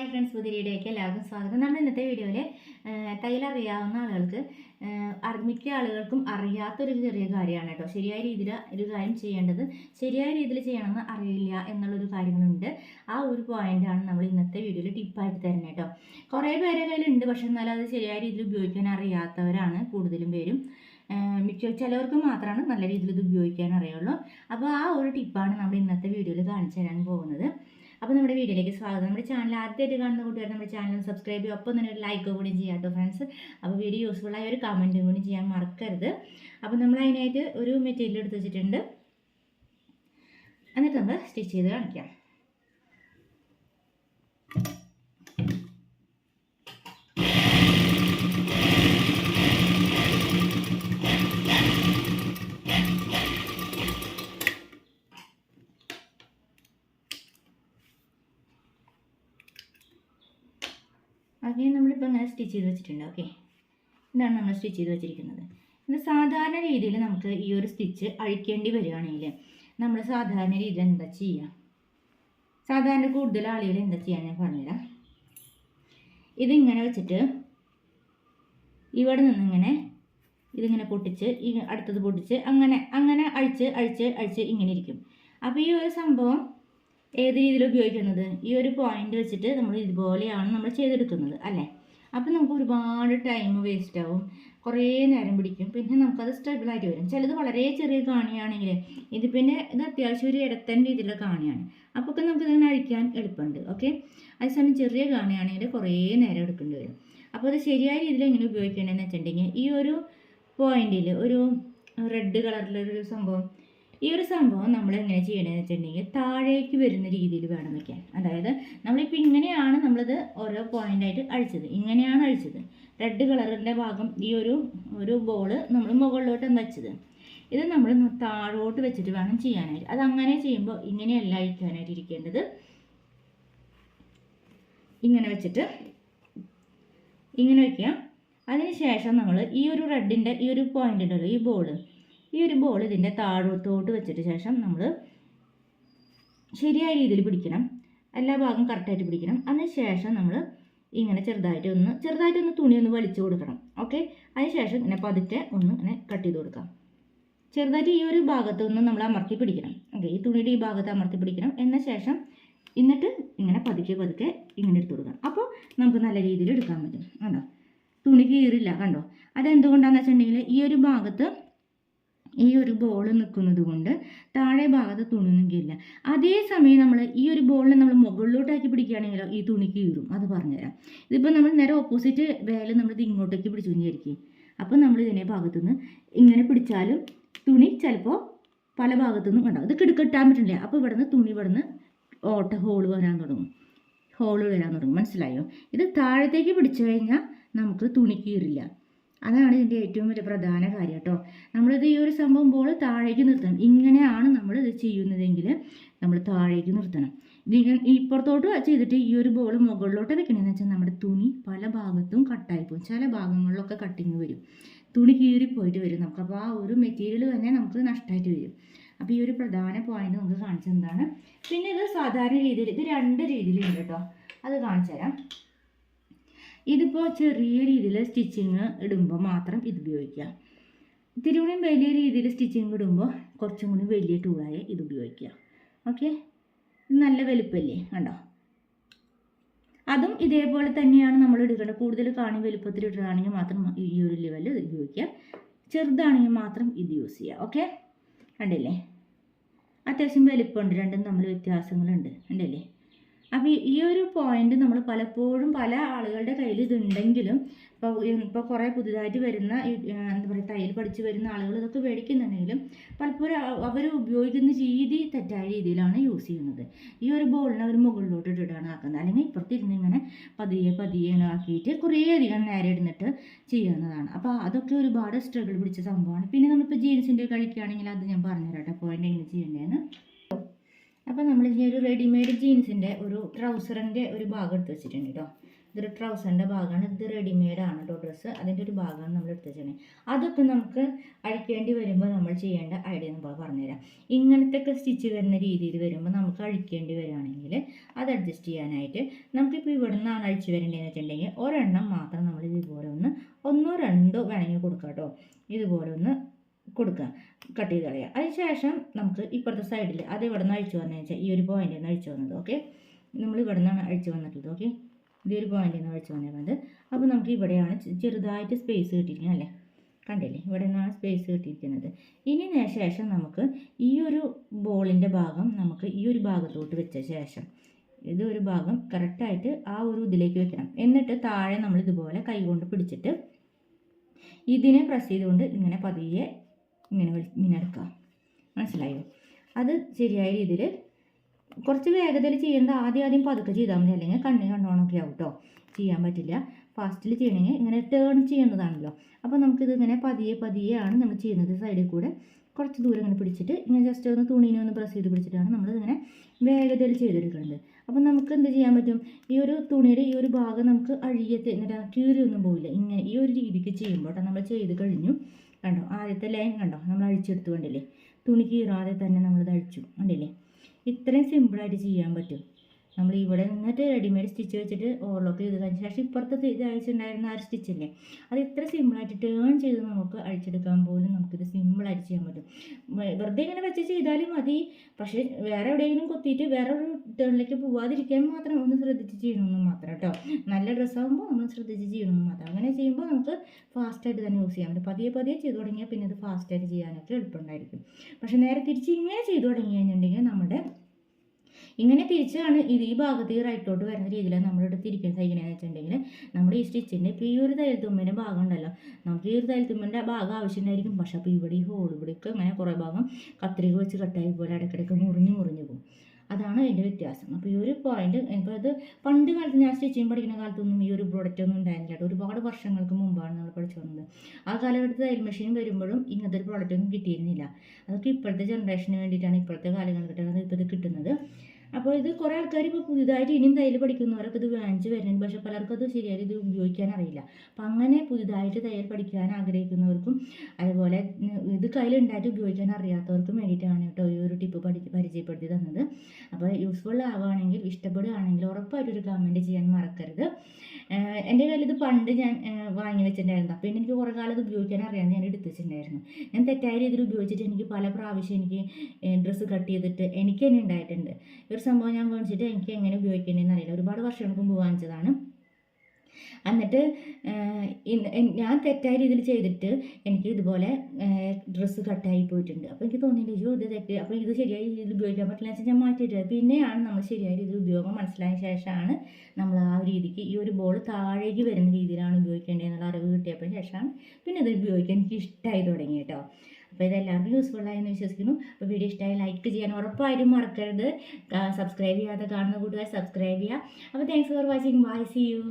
Hi friends പുതിയ വീഡിയോയ്ക്ക് എല്ലാവർക്കും സ്വാഗതം. നമ്മൾ ഇന്നത്തെ വീഡിയോയിൽ തയ്യൽ അറിയാവുന്ന ആളുകൾക്ക് മിക്ക ആളുകൾക്കും അറിയാത്തൊരു ചെറിയ കാര്യമാണ് കേട്ടോ. ശരിയായ രീതിയിൽ ഒരു കാര്യം ചെയ്യേണ്ടത് ശരിയായ രീതിയിൽ ചെയ്യണമെന്ന് അറിയില്ല എന്നുള്ളൊരു കാര്യങ്ങളുണ്ട്. ആ ഒരു പോയിന്റാണ് നമ്മൾ ഇന്നത്തെ വീഡിയോയിൽ ടിപ്പായിട്ട് തരുന്നത് കേട്ടോ. കുറേ പേരെ കയ്യിലുണ്ട് പക്ഷെ എന്നാലും അത് ശരിയായ രീതിയിൽ ഉപയോഗിക്കാൻ അറിയാത്തവരാണ് കൂടുതലും പേരും. മിക്ക ചിലവർക്ക് മാത്രമാണ് നല്ല രീതിയിൽ ഇത് ഉപയോഗിക്കാൻ അറിയുള്ളൂ. അപ്പോൾ ആ ഒരു ടിപ്പാണ് നമ്മൾ ഇന്നത്തെ വീഡിയോയിൽ കാണിച്ചു തരാൻ പോകുന്നത്. അപ്പോൾ നമ്മുടെ വീഡിയോയിലേക്ക് സ്വാഗതം. നമ്മുടെ ചാനൽ ആദ്യമായിട്ട് കാണുന്ന കൂട്ടുകാർ നമ്മുടെ ചാനൽ സബ്സ്ക്രൈബ് ചെയ്യും ഒപ്പം തന്നെ ഒരു ലൈക്ക് കൂടി ചെയ്യാം കേട്ടോ ഫ്രണ്ട്സ് അപ്പോൾ വീഡിയോ യൂസ്ഫുൾ ആയ ഒരു കമന്റും കൂടി ചെയ്യാൻ മറക്കരുത്. അപ്പോൾ നമ്മൾ അതിനായിട്ട് ഒരു മെറ്റീരിയൽ എടുത്ത് വെച്ചിട്ടുണ്ട്. എന്നിട്ട് നമ്മൾ സ്റ്റിച്ച് ചെയ്ത് കാണിക്കാം. നമ്മളിപ്പോൾ ഇങ്ങനെ സ്റ്റിച്ച് ചെയ്ത് വെച്ചിട്ടുണ്ട് ഓക്കെ ഇതാണ് നമ്മൾ സ്റ്റിച്ച് ചെയ്ത് വെച്ചിരിക്കുന്നത്. ഇത് സാധാരണ രീതിയിൽ നമുക്ക് ഈ ഒരു സ്റ്റിച്ച് അഴിക്കേണ്ടി വരികയാണെങ്കിൽ നമ്മൾ സാധാരണ രീതിയിൽ എന്താ ചെയ്യുക? സാധാരണ കൂടുതൽ ആളുകൾ എന്താ ചെയ്യാൻ ഞാൻ പറഞ്ഞുതരാം. ഇതിങ്ങനെ വെച്ചിട്ട് ഇവിടെ നിന്നിങ്ങനെ ഇതിങ്ങനെ പൊട്ടിച്ച് ഈ അടുത്തത് പൊട്ടിച്ച് അങ്ങനെ അങ്ങനെ അഴിച്ച് അഴിച്ച് അഴിച്ച് ഇങ്ങനെ ഇരിക്കും. അപ്പോൾ ഈ ഒരു സംഭവം ഏത് രീതിയിൽ ഉപയോഗിക്കുന്നത്? ഈ ഒരു പോയിന്റ് വെച്ചിട്ട് നമ്മൾ ഇതുപോലെയാണ് നമ്മൾ ചെയ്തെടുക്കുന്നത് അല്ലേ? അപ്പം നമുക്ക് ഒരുപാട് ടൈം വേസ്റ്റ് ആവും. കുറേ നേരം പിടിക്കും. പിന്നെ നമുക്കത് സ്റ്റെബിളായിട്ട് വരും. ചിലത് വളരെ ചെറിയ കാണിയാണെങ്കിൽ ഇത് പിന്നെ ഇത് അത്യാവശ്യം ഒരു ഇടത്തൻ രീതിയിലുള്ള കാണിയാണ്. അപ്പോൾ ഒക്കെ നമുക്ക് ഇതിങ്ങനെ അഴിക്കാൻ എളുപ്പമുണ്ട്. ഓക്കെ അതേസമയം ചെറിയ കാണിയാണെങ്കിൽ കുറേ നേരം എടുക്കേണ്ടി വരും. അപ്പോൾ അത് ശരിയായ രീതിയിൽ എങ്ങനെ ഉപയോഗിക്കേണ്ടതെന്ന് വെച്ചിട്ടുണ്ടെങ്കിൽ ഈ ഒരു പോയിന്റിൽ ഒരു റെഡ് കളറിലൊരു സംഭവം ഈ ഒരു സംഭവം നമ്മൾ എങ്ങനെ ചെയ്യണമെന്ന് വെച്ചിട്ടുണ്ടെങ്കിൽ താഴേക്ക് വരുന്ന രീതിയിൽ വേണം വെക്കാൻ. അതായത് നമ്മളിപ്പോൾ ഇങ്ങനെയാണ് നമ്മളിത് ഓരോ പോയിന്റായിട്ട് അഴിച്ചത്. ഇങ്ങനെയാണ് അഴിച്ചത്. റെഡ് കളറിന്റെ ഭാഗം ഈ ഒരു ഒരു ബോൾ നമ്മൾ മുകളിലോട്ടാണ് വെച്ചത് ഇത് നമ്മൾ താഴോട്ട് വെച്ചിട്ട് വേണം ചെയ്യാനായിട്ട്. അത് അങ്ങനെ ചെയ്യുമ്പോൾ ഇങ്ങനെയല്ല അഴിക്കാനായിട്ട് ഇരിക്കേണ്ടത്. ഇങ്ങനെ വെച്ചിട്ട് ഇങ്ങനെ വയ്ക്കുക അതിന് ശേഷം നമ്മൾ ഈ ഒരു റെഡിന്റെ ഈ ഒരു പോയിന്റ് ഉണ്ടല്ലോ ഈ ബോൾ ഈ ഒരു ബോൾ ഇതിന്റെ താഴോട്ടോട്ട് വെച്ചിട്ട് ശേഷം നമ്മൾ ശരിയായ രീതിയിൽ പിടിക്കണം. എല്ലാ ഭാഗവും കറക്റ്റായിട്ട് പിടിക്കണം. അതിന് ശേഷം നമ്മൾ ഇങ്ങനെ ചെറുതായിട്ട് ഒന്ന് ചെറുതായിട്ട് ഒന്ന് തുണി ഒന്ന് വലിച്ചു കൊടുക്കണം. ഓക്കെ അതിന് ശേഷം ഇങ്ങനെ പതുക്കെ ഒന്ന് ഇങ്ങനെ കട്ട് ചെയ്ത് കൊടുക്കാം. ചെറുതായിട്ട് ഈ ഒരു ഭാഗത്ത് ഒന്ന് നമ്മൾ അമർത്തി പിടിക്കണം. ഓക്കെ ഈ തുണിയുടെ ഈ ഭാഗത്ത് അമർത്തി പിടിക്കണം. എന്ന ശേഷം എന്നിട്ട് ഇങ്ങനെ പതുക്കെ പതുക്കെ ഇങ്ങനെ എടുത്ത് കൊടുക്കണം. അപ്പോൾ നമുക്ക് നല്ല രീതിയിൽ എടുക്കാൻ പറ്റും. കണ്ടോ? തുണി കീറില്ല. കണ്ടോ? അതെന്തുകൊണ്ടാണെന്ന് വെച്ചിട്ടുണ്ടെങ്കിൽ ഈ ഒരു ഭാഗത്ത് ഈ ഒരു ബോൾ നിൽക്കുന്നത് കൊണ്ട് താഴെ ഭാഗത്ത് അതേ അതേസമയം നമ്മൾ ഈ ഒരു ബോളിനെ നമ്മൾ മുകളിലോട്ടാക്കി പിടിക്കുകയാണെങ്കിലോ ഈ തുണി കീറും. അത് പറഞ്ഞുതരാം. ഇതിപ്പോൾ നമ്മൾ നേരെ ഓപ്പോസിറ്റ് വേല നമ്മളിത് ഇങ്ങോട്ടേക്ക് പിടിച്ചു വിചാരിക്കും അപ്പോൾ നമ്മൾ ഇതിനെ ഭാഗത്തുനിന്ന് ഇങ്ങനെ പിടിച്ചാലും തുണി ചിലപ്പോൾ പല ഭാഗത്തുനിന്നും ഉണ്ടാവും. ഇത് കിടക്കെട്ടാൻ പറ്റില്ല. അപ്പോൾ ഇവിടുന്ന് തുണി ഇവിടുന്ന് ഓട്ട ഹോൾ വരാൻ തുടങ്ങും. ഹോൾ വരാൻ തുടങ്ങും. മനസ്സിലായോ? ഇത് താഴത്തേക്ക് പിടിച്ചു കഴിഞ്ഞാൽ നമുക്ക് തുണി കീറില്ല. അതാണ് ഇതിന്റെ ഏറ്റവും വലിയ പ്രധാന കാര്യം കേട്ടോ. നമ്മളിത് ഈ ഒരു സംഭവം പോലെ താഴേക്ക് നിർത്തണം. ഇങ്ങനെയാണ് നമ്മൾ ഇത് ചെയ്യുന്നതെങ്കിൽ നമ്മൾ താഴേക്ക് നിർത്തണം. ഇതിങ്ങനെ ഇപ്പുറത്തോട്ട് ചെയ്തിട്ട് ഈ ഒരു ബോൾ മുകളിലോട്ട് വെക്കണമെന്ന് വെച്ചാൽ നമ്മുടെ തുണി പല ഭാഗത്തും കട്ടായി പോകും. ചില ഭാഗങ്ങളിലൊക്കെ കട്ടിങ് വരും. തുണി കീറിപ്പോയിട്ട് വരും. നമുക്ക് അപ്പോൾ ആ ഒരു മെറ്റീരിയൽ തന്നെ നമുക്ക് നഷ്ടമായിട്ട് വരും. അപ്പോൾ ഈ ഒരു പ്രധാന പോയിന്റ് നമുക്ക് കാണിച്ചെന്താണ് പിന്നെ ഇത് സാധാരണ രീതിയിൽ ഇത് രണ്ട് രീതിയിലുണ്ട് കേട്ടോ. അത് കാണിച്ചു തരാം ഇതിപ്പോൾ ചെറിയ രീതിയിൽ സ്റ്റിച്ചിങ് ഇടുമ്പോൾ മാത്രം ഇത് ഉപയോഗിക്കുക. ഇത്തിരി വലിയ രീതിയിൽ സ്റ്റിച്ചിങ് ഇടുമ്പോൾ കുറച്ചും കൂടി വലിയ ടൂളായ ഇത് ഉപയോഗിക്കുക. ഓക്കെ നല്ല വലുപ്പമല്ലേ കണ്ടോ? അതും ഇതേപോലെ തന്നെയാണ് നമ്മൾ എടുക്കേണ്ടത് കൂടുതൽ കാണി വലുപ്പത്തിൽ ഇടുകയാണെങ്കിൽ മാത്രം ഈ ഒരു ലെവൽ ഉപയോഗിക്കുക. ചെറുതാണെങ്കിൽ മാത്രം ഇത് യൂസ് ചെയ്യുക. ഓക്കെ കണ്ടില്ലേ? അത്യാവശ്യം വലിപ്പമുണ്ട്. രണ്ടും തമ്മിൽ വ്യത്യാസങ്ങളുണ്ട്. കണ്ടില്ലേ? അപ്പോൾ ഈ ഒരു പോയിന്റ് നമ്മൾ പലപ്പോഴും പല ആളുകളുടെ കയ്യിൽ ഇതുണ്ടെങ്കിലും ഇപ്പോൾ ഇപ്പോൾ കുറേ പുതുതായിട്ട് വരുന്ന എന്താ പറയുക തയ്യൽ പഠിച്ചു വരുന്ന ആളുകൾ ഇതൊക്കെ മേടിക്കുന്നുണ്ടെങ്കിലും പലപ്പോഴും അവർ ഉപയോഗിക്കുന്ന രീതി തെറ്റായ രീതിയിലാണ് യൂസ് ചെയ്യുന്നത്. ഈ ഒരു ബോളിനെ അവർ മുകളിലോട്ട് ഇട്ടിട്ടാണ് ആക്കുന്നത്. അല്ലെങ്കിൽ ഇപ്പുറത്തിരുന്ന് ഇങ്ങനെ പതിയെ പതിയെ ആക്കിയിട്ട് കുറേയധികം നേരം ഇരുന്നിട്ട് ചെയ്യുന്നതാണ് അപ്പോൾ അതൊക്കെ ഒരുപാട് സ്ട്രഗിൾ പിടിച്ച സംഭവമാണ്. പിന്നെ നമ്മളിപ്പോൾ ജീൻസിന്റെ കഴിക്കുകയാണെങ്കിൽ അത് ഞാൻ പറഞ്ഞുതരാം കേട്ടോ പോയിന്റ് എങ്ങനെ ചെയ്യേണ്ടതെന്ന് അപ്പോൾ നമ്മൾ ഇനി ഒരു റെഡിമെയ്ഡ് ജീൻസിന്റെ ഒരു ട്രൗസറിന്റെ ഒരു ഭാഗം എടുത്ത് വെച്ചിട്ടുണ്ട് കേട്ടോ ഇതൊരു ട്രൗസറിന്റെ ഭാഗമാണ്. ഇത് റെഡിമെയ്ഡ് ആണ് കേട്ടോ ഡ്രസ്സ് അതിന്റെ ഒരു ഭാഗമാണ് നമ്മൾ എടുത്ത് വെച്ചിട്ടുണ്ട് അതൊക്കെ നമുക്ക് അഴിക്കേണ്ടി വരുമ്പോൾ നമ്മൾ ചെയ്യേണ്ട ഐഡിയ നമ്മൾ പറഞ്ഞുതരാം. ഇങ്ങനത്തെ ഒക്കെ സ്റ്റിച്ച് വരുന്ന രീതിയിൽ വരുമ്പോൾ നമുക്ക് അഴിക്കേണ്ടി വരികയാണെങ്കിൽ അത് അഡ്ജസ്റ്റ് ചെയ്യാനായിട്ട് നമുക്കിപ്പോൾ ഇവിടെ നിന്നാണ് അഴിച്ച് വരേണ്ടതെന്ന് വെച്ചിട്ടുണ്ടെങ്കിൽ ഒരെണ്ണം മാത്രം നമ്മൾ ഇതുപോലെ ഒന്ന് ഒന്നോ രണ്ടോ വേണമെങ്കിൽ കൊടുക്കാം കേട്ടോ ഇതുപോലെ ഒന്ന് കൊടുക്കുക കട്ട് ചെയ്ത് കളയുക. അതിന് ശേഷം നമുക്ക് ഇപ്പുറത്തെ സൈഡിൽ അത് ഇവിടെ നിന്ന് അഴിച്ചു വന്നതെന്ന് വെച്ചാൽ ഈ ഒരു പോയിന്റിൽ നിന്ന് അഴിച്ചു വന്നത് ഓക്കെ നമ്മൾ ഇവിടെ നിന്നാണ് അഴിച്ചു വന്നിട്ടുള്ളത് ഓക്കെ ഈ ഒരു പോയിന്റിൽ നിന്ന് അഴിച്ചു വന്നിരുന്നത്. അപ്പോൾ നമുക്ക് ഇവിടെയാണ് ചെറുതായിട്ട് സ്പേസ് കിട്ടിയിരിക്കുന്നത് അല്ലേ? കണ്ടില്ലേ? ഇവിടെ നിന്നാണ് സ്പേസ് കിട്ടിയിരിക്കുന്നത്. ഇനി ശേഷം നമുക്ക് ഈ ഒരു ബോളിന്റെ ഭാഗം നമുക്ക് ഈ ഒരു ഭാഗത്തോട്ട് വെച്ച ശേഷം ഇത് ഒരു ഭാഗം കറക്റ്റായിട്ട് ആ ഒരു ഇതിലേക്ക് വെക്കണം. എന്നിട്ട് താഴെ നമ്മൾ ഇതുപോലെ കൈകൊണ്ട് പിടിച്ചിട്ട് ഇതിനെ പ്രസ് ചെയ്തുകൊണ്ട് ഇങ്ങനെ പതിയെ ഇങ്ങനെ ഇങ്ങനെ മനസ്സിലായോ? അത് ശരിയായ രീതിയിൽ കുറച്ച് വേഗതയിൽ ചെയ്യേണ്ട ആദ്യം ആദ്യം പതുക്കെ ചെയ്താൽ മതി. അല്ലെങ്കിൽ കണ്ണിന് കണ്ടോണമൊക്കെ ആവും കേട്ടോ ചെയ്യാൻ പറ്റില്ല. ഫാസ്റ്റിൽ ചെയ്യണമെങ്കിൽ ഇങ്ങനെ ടേൺ ചെയ്യുന്നതാണല്ലോ. അപ്പോൾ നമുക്കിത് ഇങ്ങനെ പതിയെ പതിയെ ആണ് നമ്മൾ ചെയ്യുന്നത് സൈഡിൽ കൂടെ. കുറച്ച് ദൂരം ഇങ്ങനെ പിടിച്ചിട്ട് ഇങ്ങനെ ജസ്റ്റ് ഒന്ന് തുണീനെ ഒന്ന് പ്രസ് ചെയ്ത് പിടിച്ചിട്ടാണ് നമ്മളിതിങ്ങനെ വേഗതയിൽ ചെയ്തെടുക്കുന്നത്. അപ്പോൾ നമുക്ക് എന്ത് ചെയ്യാൻ പറ്റും? ഈ ഒരു തുണിയുടെ ഈ ഒരു ഭാഗം നമുക്ക് അഴിയത്തെ കീറിയൊന്നും പോവില്ല. ഇങ്ങനെ ഈ ഒരു രീതിക്ക് ചെയ്യുമ്പോൾ നമ്മൾ ചെയ്ത് കഴിഞ്ഞു. കണ്ടോ? ആദ്യത്തെ ലൈൻ കണ്ടോ? നമ്മൾ അഴിച്ചെടുത്തു കണ്ടില്ലേ? തുണി കീറാതെ തന്നെ നമ്മളിത് അഴിച്ചു. കണ്ടില്ലേ? ഇത്രയും സിമ്പിളായിട്ട് ചെയ്യാൻ പറ്റും. നമ്മൾ ഇവിടെ നിന്നിട്ട് റെഡിമെയ്ഡ് സ്റ്റിച്ച് വെച്ചിട്ട് ഓവർലോക്ക് ചെയ്ത് കഴിഞ്ഞ ശേഷം ഇപ്പുറത്തെ അഴിച്ചിട്ടുണ്ടായിരുന്ന ആ ഒരു സ്റ്റിച്ചില്ലേ അത് ഇത്ര സിമ്പിളായിട്ട് ടേൺ ചെയ്ത് നമുക്ക് അഴിച്ചെടുക്കാൻ പോലും നമുക്കിത് സിമ്പിളായിട്ട് ചെയ്യാൻ പറ്റും. വെറുതെ ഇങ്ങനെ വെച്ച് ചെയ്താലും മതി. പക്ഷേ വേറെ എവിടെയെങ്കിലും കൊത്തിയിട്ട് വേറെ ഒരു ടേണിലേക്ക് പോവാതിരിക്കാൻ മാത്രം ഒന്ന് ശ്രദ്ധിച്ച് ചെയ്യണമെന്ന് മാത്രം കേട്ടോ. നല്ല ഡ്രസ്സാകുമ്പോൾ നമ്മൾ ശ്രദ്ധിച്ച് ചെയ്യണമെന്ന് മാത്രം. അങ്ങനെ ചെയ്യുമ്പോൾ നമുക്ക് ഫാസ്റ്റായിട്ട് തന്നെ യൂസ് ചെയ്യാൻ പറ്റും. പതിയെ പതിയെ ചെയ്തു തുടങ്ങിയാൽ പിന്നെ ഇത് ഫാസ്റ്റായിട്ട് ചെയ്യാനൊക്കെ എളുപ്പമുണ്ടായിരിക്കും. പക്ഷേ നേരെ തിരിച്ച് ഇങ്ങനെ ചെയ്തു തുടങ്ങി കഴിഞ്ഞിട്ടുണ്ടെങ്കിൽ നമ്മുടെ ഇങ്ങനെ തിരിച്ചാണ് ഇത് ഈ ഭാഗത്ത് ഈ റൈറ്റോട്ട് വരുന്ന രീതിയിലാണ് നമ്മളിവിടെ തിരിക്കുന്നത് തയ്ക്കണേന്ന് വെച്ചിട്ടുണ്ടെങ്കിൽ നമ്മുടെ ഈ സ്റ്റിച്ചിന്റെ ഇപ്പോൾ ഈ ഒരു തയ്യൽ തുമ്മിന്റെ ഭാഗം ഉണ്ടല്ലോ. നമുക്ക് ഈ ഒരു തയ്യൽ തുമ്മിന്റെ ഭാഗം ആവശ്യമുണ്ടായിരിക്കും. പക്ഷെ അപ്പോൾ ഇവിടെ ഈ ഹോൾ ഇവിടേക്ക് അങ്ങനെ കുറേ ഭാഗം കത്രിക വെച്ച് കട്ടായി പോലെ ഇടയ്ക്കിടയ്ക്ക് മുറിഞ്ഞ് മുറിഞ്ഞ് പോകും. അതാണ് അതിന്റെ വ്യത്യാസം. അപ്പോൾ ഈ ഒരു പോയിന്റ് എനിക്കത് പണ്ട് കാലത്ത് ഞാൻ സ്റ്റിച്ചിങ് പഠിക്കുന്ന കാലത്തൊന്നും ഈ ഒരു പ്രോഡക്റ്റ് ഒന്നും ഉണ്ടായിരുന്നില്ല. ഒരുപാട് വർഷങ്ങൾക്ക് മുമ്പാണ് നമ്മൾ പഠിച്ചു വന്നത് ആ കാലഘട്ടത്തിൽ തയ്യൽ മെഷീൻ വരുമ്പോഴും ഇങ്ങനത്തെ ഒരു പ്രോഡക്റ്റ് ഒന്നും കിട്ടിയിരുന്നില്ല. അതൊക്കെ ഇപ്പോഴത്തെ ജനറേഷന് വേണ്ടിയിട്ടാണ് ഇപ്പോഴത്തെ കാലഘട്ടത്തിലാണ് ഇപ്പോൾ ഇത് കിട്ടുന്നത്. അപ്പോൾ ഇത് കുറേ ആൾക്കാർ ഇപ്പോൾ പുതുതായിട്ട് ഇനിയും തയ്യൽ പഠിക്കുന്നവരൊക്കെ ഇത് വാങ്ങിച്ച് വരുന്നുണ്ട്. പക്ഷേ പലർക്കും അത് ശരിയായി ഇത് ഉപയോഗിക്കാൻ അറിയില്ല. അപ്പം അങ്ങനെ പുതുതായിട്ട് തയ്യൽ പഠിക്കാൻ ആഗ്രഹിക്കുന്നവർക്കും അതുപോലെ ഇത് കയ്യിലുണ്ടായിട്ട് ഉപയോഗിക്കാൻ അറിയാത്തവർക്കും വേണ്ടിയിട്ടാണ് കേട്ടോ ഈ ഒരു ടിപ്പ് പഠി പരിചയപ്പെടുത്തി തന്നത്. അപ്പോൾ യൂസ്ഫുൾ ആവുകയാണെങ്കിൽ ഇഷ്ടപ്പെടുകയാണെങ്കിൽ ഉറപ്പായിട്ടും ഒരു കമന്റ് ചെയ്യാൻ മറക്കരുത്. എന്റെ കയ്യിൽ ഇത് പണ്ട് ഞാൻ വാങ്ങി വെച്ചിട്ടുണ്ടായിരുന്നു. അപ്പോൾ എനിക്ക് കുറേ കാലം ഇത് ഉപയോഗിക്കാൻ അറിയാമെന്ന് ഞാൻ എടുത്ത് വെച്ചിട്ടുണ്ടായിരുന്നു ഞാൻ തെറ്റായ രീതിയിൽ ഉപയോഗിച്ചിട്ട് എനിക്ക് പല പ്രാവശ്യം എനിക്ക് ഡ്രസ്സ് കട്ട് ചെയ്തിട്ട് എനിക്ക് തന്നെ ഉണ്ടായിട്ടുണ്ട്. ഒരു സംഭവം ഞാൻ മേടിച്ചിട്ട് എനിക്ക് എങ്ങനെ ഉപയോഗിക്കേണ്ടതെന്ന് അറിയില്ല. ഒരുപാട് വർഷങ്ങൾക്ക് മുമ്പ് വാങ്ങിച്ചതാണ്. എന്നിട്ട് ഞാൻ തെറ്റായ രീതിയിൽ ചെയ്തിട്ട് എനിക്ക് ഇതുപോലെ ഡ്രസ്സ് കട്ടായി പോയിട്ടുണ്ട്. അപ്പോൾ എനിക്ക് തോന്നിയില്ല അയ്യോ ഇത് തെറ്റ്. അപ്പോൾ ഇത് ശരിയായ രീതിയിൽ ഉപയോഗിക്കാൻ പറ്റില്ല വെച്ചാൽ ഞാൻ മാറ്റിയിട്ട് പിന്നെയാണ് നമ്മൾ ശരിയായ രീതിയിൽ ഉപയോഗം മനസ്സിലായ ശേഷമാണ് നമ്മൾ ആ രീതിക്ക് ഈ ഒരു ബോൾ താഴേക്ക് വരുന്ന രീതിയിലാണ് കിട്ടിയപ്പോൾ ശേഷമാണ് പിന്നെ ഇത് ഉപയോഗിക്കാൻ എനിക്ക് ഇഷ്ടമായി തുടങ്ങി കേട്ടോ. അപ്പോൾ ഇതെല്ലാവർക്കും യൂസ്ഫുൾ ആയെന്ന് വിശ്വസിക്കുന്നു. അപ്പോൾ വീഡിയോ ഇഷ്ടമായി ലൈക്ക് ചെയ്യാൻ ഉറപ്പായിട്ടും മറക്കരുത്. സബ്സ്ക്രൈബ് ചെയ്യാതെ കാണുന്ന കൂട്ടുകാർ സബ്സ്ക്രൈബ് ചെയ്യുക. അപ്പോൾ thanks for watching bye see you